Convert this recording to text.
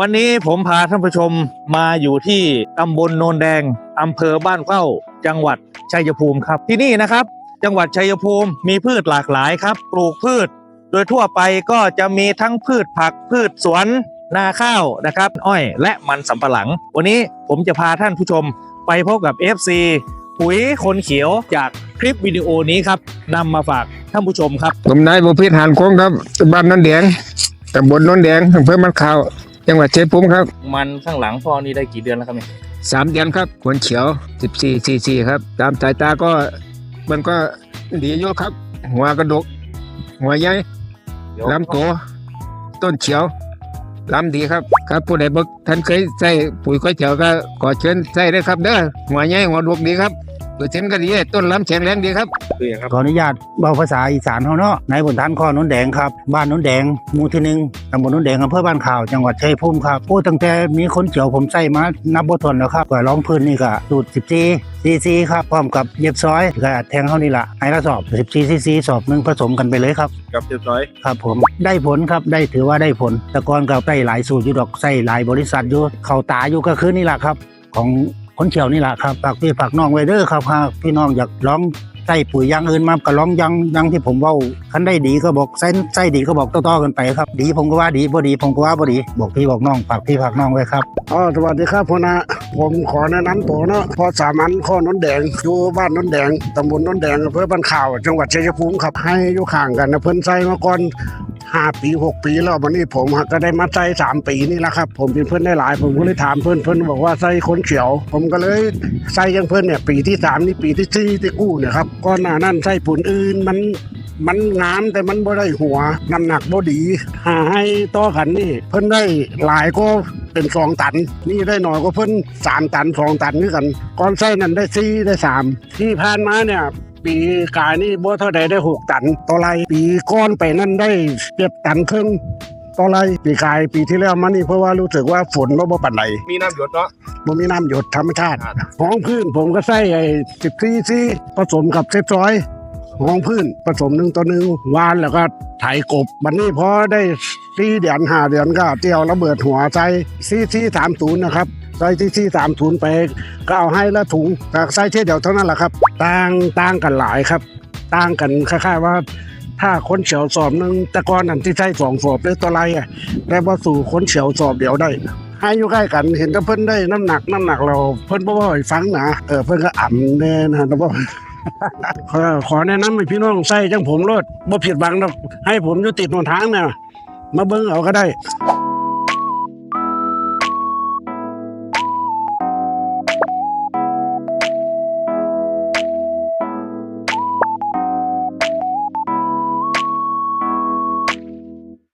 วันนี้ผมพาท่านผู้ชมมาอยู่ที่ตำบลโนนแดงอำเภอบ้านเข้า จังหวัดชัยภูมิครับ ที่นี่นะครับ จังหวัดชัยภูมิมีพืชหลากหลายครับ ปลูกพืช โดยทั่วไปก็จะมีทั้งพืชผักพืชสวนนาข้าวนะครับ อ้อยและมันสำปะหลัง วันนี้ผมจะพาท่านผู้ชมไปพบกับ FC ปุ๋ยคนเขียวจากคลิปวิดีโอนี้ครับนำมาฝากท่านผู้ชมครับผมนายบุพิษหานโค้งครับบ้านนนแดงตำบลนนแดงอำเภอมันขาว จังหวัดชัยภูมิครับมันข้างหลังพ่อนี่ได้กี่เดือนแล้วครับเนี่ยสามเดือนครับขวนเขียวสิบสี่สี่สี่ครับ ตามสายตาก็มันก็ดีอยู่ครับ หัวกระดก หัวใหญ่ลำโตต้นเขียวลำดีครับ ครับผู้ใดบกท่านเคยใส่ปุ๋ยก้อยเขียวก็ขอเชิญใส่ได้ครับเด้อหัวใหญ่หัวดกดีครับ เปอร์เซ็นต์ก็ดีต้นลำแข็งแรงดีครับคืออย่างครับ ขออนุญาตเบาภาษาอีสานเขาเนาะนายบนฐานข้อน้นแดงครับ บ้านน้นแดงหมู่ที่หนึ่งตำบลน้นแดงอำเภอบ้านข่าว จังหวัดชัยภูมิครับโอ้ตั้งแต่มีคนเขียวผมใส่มานับบ่ถ้วนแล้วครับก็ร้องพื้นนี่ก็สูตร14ซีซีครับพร้อมกับเย็บซอยก็แทงเขานี่ละให้ละสอบ14ซีซีสอบหนึงผสมกันไปเลยครับ กับเรียบร้อยครับผมได้ผลครับได้ถือว่าได้ผล แต่ก่อนก็ใส่หลายสูตรอยู่ดอกใส่หลายบริษัทอยู่ เข้าตาอยู่ก็คือนี่แหละครับ ของ คนเขียวนี่แหละครับฝากพี่ฝากน้องไว้เด้อครับหากพี่น้องอยากลองใส่ปุ๋ยยางอื่นมาก็ลองยังยังที่ผมว่าคันได้ดีก็บอกใส่ใส่ดีก็บอกต่อๆกันไปครับ ดีผมก็ว่าดีบ่ดีผมก็ว่าบ่ดี บอกพี่บอกน้องฝากพี่ฝากน้องไว้ครับอ๋อสวัสดีครับพ่อนะผมขอแนะนำตัวเนาะพ่อสามัญข้อนนแดงอยู่บ้านนนแดงตำบลนนแดงอำเภอบ้านข่าว จังหวัดชัยภูมิครับให้อยู่ข้างกันนะเพิ่นใส่มาก่อน ห้าปีหกปีแล้ววันนี้ผมก็ได้มาใส่สามปีนี่แหละครับ ผมเป็นเพื่อนได้หลาย ผมก็เลยถามเพื่อนเพื่อนบอกว่าใส่คนเขียว ผมก็เลยใส่อยังเพื่อนเนี่ยปีที่สามนี่ปีที่สี่ที่กู้เนี่ยครับก่อนหน้านั้นใส่ผุนอื่นมันมันงามแต่มันบ่ได้หัวน้ำหนักบ่ดี หาให้ต่อกันนี่ เพิ่นได้หลายก็เป็นสองตัน นี่ได้หน่อยก็เพิ่นสามตันสองตันนี่กันก่อนใส่นั่นได้สี่ได้สามที่ผ่านมาเนี่ย ปีกายนี่บ่เท่าใดได้หกตันต่อไรปีก้อนไปนั่นได้เจ็ดตันครึ่งต่อไรปีกายปีที่แล้วมานี่เพราะว่ารู้สึกว่าฝนบ่บ่ปานใดมีน้ำหยดเนาะบ่มีน้ำหยดธรรมชาติห้องพื้นผมก็ใส่ไอ้สิบซีซีผสมกับเซฟซอยห้องพื้นผสมหนึ่งต่อหนึ่งวานแล้วก็ไถกบบันนี้พอได้สี่เดือนห้าเดือนก็เตียวระเบิดหัวใจซีซีสามศูนย์นะครับ ใส่ซีซีสามศูนย์ไปก็เอาให้ละถุงแต่ใส่เท่เดียวเท่านั้นแหละครับต่างต่างกันหลายครับต่างกันคล้ายๆว่า ถ้าคนเฉียวสอบหนึ่งต่ก่อนนั่นที่ใช้สองสอบเลยตัวไรอะแต่ว่าสู่คนเฉียวสอบเดียวได้ให้อยู่ใกล้กันเห็นแต่เพิ่นได้น้ำหนักน้ำหนักเราเพิ่นบ่ว่ฟังนะเออเพิ่นก็อ่ำแน่นะแต่ว่าขอขอแนะนำให้พี่น้องใส่จังผมโลดบ่ผิดหวังดอกให้ผมอยู่ติดหนทางเนี่ยมาเบิ่งเอาก็ได้